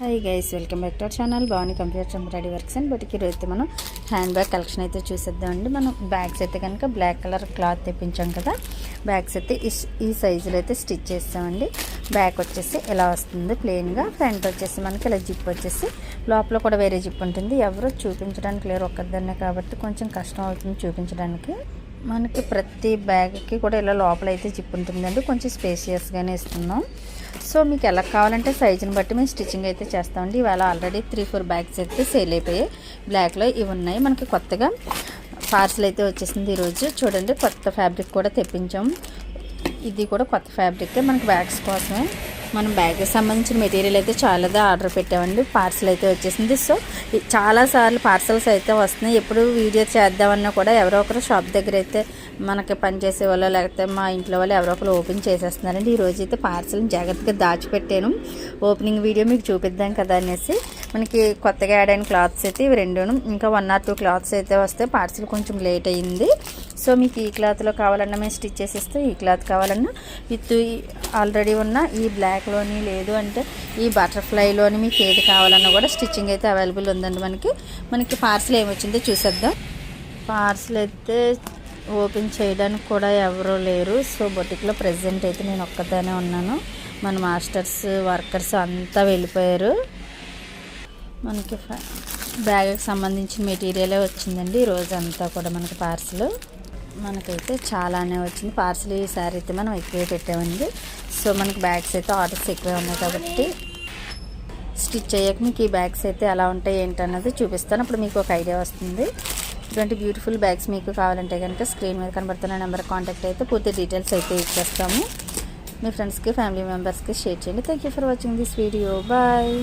Hi guys welcome back to our channel బాగుంది computer embroidery works and but ఈరోజు మనం hand bag collection అయితే చూసేద్దామండి మనం బ్యాగ్స్ అయితే కనుక బ్లాక్ కలర్ క్లాత్ తెప్పించాం కదా. బ్యాగ్స్ అయితే ఈ ఈ సైజులో అయితే స్టిచ్ చేస్తామండి బ్యాక్ వచ్చేసి ఇలా వస్తుంది? ప్లెయిన్గా ఫ్రంట్ వచ్చేసి మనకి ఇలా జిప్ వచ్చేసి లోపల కూడా వేరే జిప్ ఉంటుంది. ఎవరు చూపించడానికి లేరు ఒక్కదాన్నే కాబట్టి కొంచెం కష్టం అవుతుంది చూపించడానికి. మనకి ప్రతి బ్యాగ్కి కూడా ఇలా లోపల అయితే జిప్ ఉంటుందండి. కొంచెం స్పేషియస్గానే ఇస్తున్నాం. సో మీకు ఎలా కావాలంటే సైజుని బట్టి మేము స్టిచ్చింగ్ అయితే చేస్తామండి. ఇవాళ ఆల్రెడీ త్రీ ఫోర్ బ్యాగ్స్ అయితే సేల్ అయిపోయాయి. బ్లాక్లో ఇవి ఉన్నాయి. మనకి కొత్తగా పార్సల్ అయితే వచ్చేసింది ఈరోజు. చూడండి కొత్త ఫ్యాబ్రిక్ కూడా తెప్పించాం. ఇది కూడా కొత్త ఫ్యాబ్రిక్ మనకి బ్యాగ్స్ కోసమే. మనం బ్యాగ్కి సంబంధించిన మెటీరియల్ అయితే చాలా ఆర్డర్ పెట్టామండి. పార్సల్ అయితే వచ్చేసింది. సో చాలాసార్లు పార్సల్స్ అయితే వస్తున్నాయి. ఎప్పుడు వీడియో చేద్దామన్నా కూడా ఎవరో ఒకరు షాప్ దగ్గర అయితే మనకి పనిచేసే వాళ్ళు లేకపోతే మా ఇంట్లో వాళ్ళు ఎవరో ఒకరు ఓపెన్ చేసేస్తున్నారండి. ఈరోజు అయితే పార్సల్ని జాగ్రత్తగా దాచిపెట్టాను. ఓపెనింగ్ వీడియో మీకు చూపిద్దాం కదా అనేసి. మనకి కొత్తగా యాడ్ అయిన క్లాత్స్ అయితే ఇవి రెండును. ఇంకా వన్ ఆర్ టూ క్లాత్స్ అయితే వస్తే పార్సల్ కొంచెం లేట్ అయ్యింది సో మీకు ఈ క్లాత్లో కావాలన్నా మేము స్టిచ్ చేసేస్తే ఈ క్లాత్ కావాలన్నా విత్ ఆల్రెడీ ఉన్న ఈ బ్లాక్లోని లేదు అంటే ఈ బటర్ఫ్లైలోని మీకు ఏది కావాలన్నా కూడా స్టిచ్చింగ్ అయితే అవైలబుల్ ఉందండి మనకి. మనకి పార్సల్ ఏమొచ్చిందో చూసేద్దాం. పార్సల్ అయితే ఓపెన్ చేయడానికి కూడా ఎవరూ లేరు. సో బొటిక్లో ప్రెసెంట్ అయితే నేను ఒక్కదానే ఉన్నాను. మన మాస్టర్స్ వర్కర్స్ అంతా వెళ్ళిపోయారు. మనకి ఫ- బ్యాగ్కి సంబంధించిన మెటీరియలే వచ్చిందండి. ఈ రోజు అంతా కూడా మనకి పార్సల్. మనకైతే చాలానే వచ్చింది. పార్సల్ ఈసారి అయితే మనం ఎక్కువే పెట్టామండి. సో మనకి బ్యాగ్స్ అయితే ఆర్డర్స్ ఎక్కువే ఉన్నాయి కాబట్టి స్టిచ్ అయ్యాక మీకు ఈ బ్యాగ్స్ అయితే ఎలా ఉంటాయి ఏంటన్నది చూపిస్తాను. అప్పుడు మీకు ఒక ఐడియా వస్తుంది. ఇటువంటి బ్యూటిఫుల్ బ్యాగ్స్ మీకు కావాలంటే కనుక స్క్రీన్ మీద కనబడుతున్న నెంబర్ కాంటాక్ట్ అయితే పూర్తి డీటెయిల్స్ అయితే ఇచ్చేస్తాము. మీ ఫ్రెండ్స్కి ఫ్యామిలీ మెంబర్స్కి షేర్ చేయండి. Thank you for watching this video. Bye.